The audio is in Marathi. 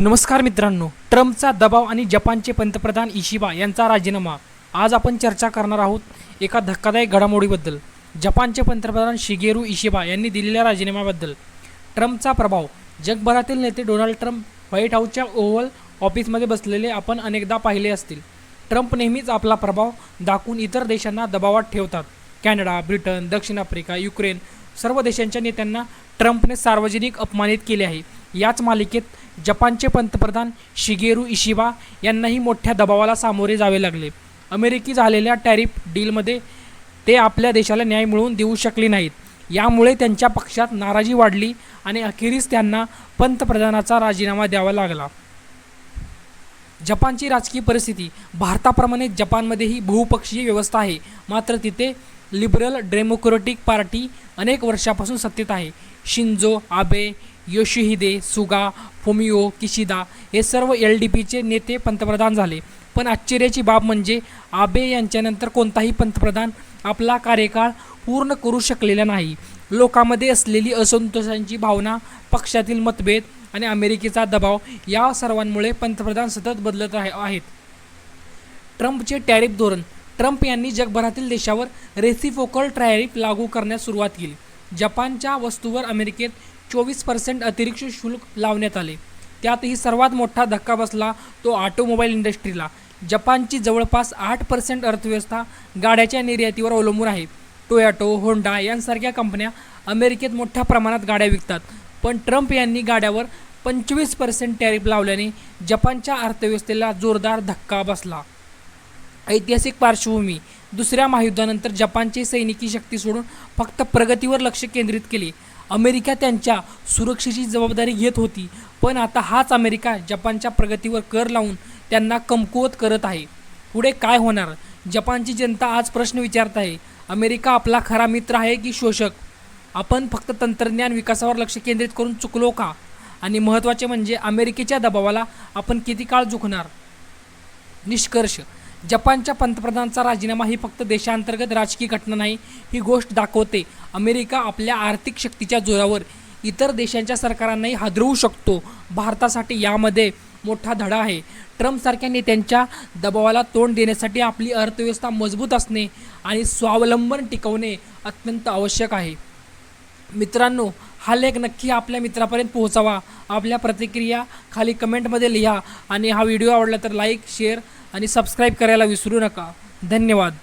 नमस्कार मित्रांनो ट्रम्पचा दबाव आणि जपानचे पंतप्रधान इशिबा यांचा राजीनामा. आज आपण चर्चा करणार आहोत एका धक्कादायक घडामोडीबद्दल. जपानचे पंतप्रधान शिगेरू इशिबा यांनी दिलेल्या राजीनाम्याबद्दल. ट्रम्पचा प्रभाव जगभरातील नेते डोनाल्ड ट्रम्प व्हाईट हाऊसच्या ओव्हल ऑफिसमध्ये बसलेले आपण अनेकदा पाहिले असतील. ट्रम्प नेहमीच आपला प्रभाव दाखवून इतर देशांना दबावात ठेवतात. कॅनडा ब्रिटन दक्षिण आफ्रिका युक्रेन सर्व देशांच्या नेत्यांना ट्रम्पने सार्वजनिक अपमानित केले आहे. याच मालिकेत जपानचे पंतप्रधान शिगेरू इशिबा यांनाही मोठ्या दबावाला सामोरे जावे लागले. अमेरिकी झालेल्या टॅरिफ डीलमध्ये ते आपल्या देशाला न्याय मिळवून देऊ शकले नाहीत. यामुळे त्यांच्या पक्षात नाराजी वाढली आणि अखेरीस त्यांना पंतप्रधानाचा राजीनामा द्यावा लागला. जपानची राजकीय परिस्थिती भारताप्रमाणे जपानमध्येही बहुपक्षीय व्यवस्था आहे. मात्र तिथे लिबरल डेमोक्रॅटिक पार्टी अनेक वर्षापासून सत्तेत आहे. Shinzo Abe Yoshihide Suga Fumio Kishida हे सर्व एल डी पीचे नेते पंतप्रधान झाले. पण आश्चर्याची बाब म्हणजे आबे यांच्यानंतर कोणताही पंतप्रधान आपला कार्यकाळ पूर्ण करू शकलेला नाही. लोकांमध्ये असलेली असंतोषांची भावना पक्षातील मतभेद आणि अमेरिकेचा दबाव या सर्वांमुळे पंतप्रधान सतत बदलत आहे आहेत. ट्रम्पचे टॅरिफ धोरण. ट्रम्प यांनी जगभरातील देशावर रेसिफोकल टॅरिफ लागू करण्यास सुरुवात केली. जपानच्या वस्तूवर अमेरिकेत चोवीस पर्सेंट अतिरिक्त शुल्क लावण्यात आले. त्यातही सर्वात मोठा धक्का बसला तो ऑटोमोबाईल इंडस्ट्रीला. जपानची जवळपास आठ पर्सेंट अर्थव्यवस्था गाड्याच्या निर्यातीवर अवलंबून आहे. टोयाटो होंडा यांसारख्या कंपन्या अमेरिकेत मोठ्या प्रमाणात गाड्या विकतात. पण ट्रम्प यांनी गाड्यावर पंचवीस पर्सेंट टॅरिफ लावल्याने जपानच्या अर्थव्यवस्थेला जोरदार धक्का बसला. ऐतिहासिक पार्श्वभूमी दुसऱ्या महायुद्धानंतर जपानची सैनिकी शक्ती सोडून फक्त प्रगतीवर लक्ष केंद्रित केले. अमेरिका त्यांच्या सुरक्षेची जबाबदारी घेत होती. पण आता हाच अमेरिका जपानच्या प्रगतीवर कर लावून त्यांना कमकुवत करत आहे. पुढे काय होणार? जपानची जनता आज प्रश्न विचारत आहे. अमेरिका आपला खरा मित्र आहे की शोषक? आपण फक्त तंत्रज्ञान विकासावर लक्ष केंद्रित करून चुकलो का? आणि महत्त्वाचे म्हणजे अमेरिकेच्या दबावाला आपण किती काळ झुकणार? निष्कर्ष जपानच्या पंतप्रधानांचा राजीनामा ही फक्त देशांतर्गत राजकीय घटना नाही ही गोष्ट दाखवते. अमेरिका आपल्या आर्थिक शक्तीच्या जोरावर इतर देशांच्या सरकारांनाही हादरवू शकतो. भारतासाठी यामध्ये मोठा धडा आहे. ट्रम्पसारख्या नेत्यांच्या दबावाला तोंड देण्यासाठी आपली अर्थव्यवस्था मजबूत असणे आणि स्वावलंबन टिकवणे अत्यंत आवश्यक आहे. मित्रांनो हा लेख नक्की आपल्या मित्रापर्यंत पोहोचावा. आपल्या प्रतिक्रिया खाली कमेंटमध्ये लिहा. आणि हा व्हिडिओ आवडला तर लाईक शेअर आणि सबस्क्राईब करायला विसरू नका. धन्यवाद.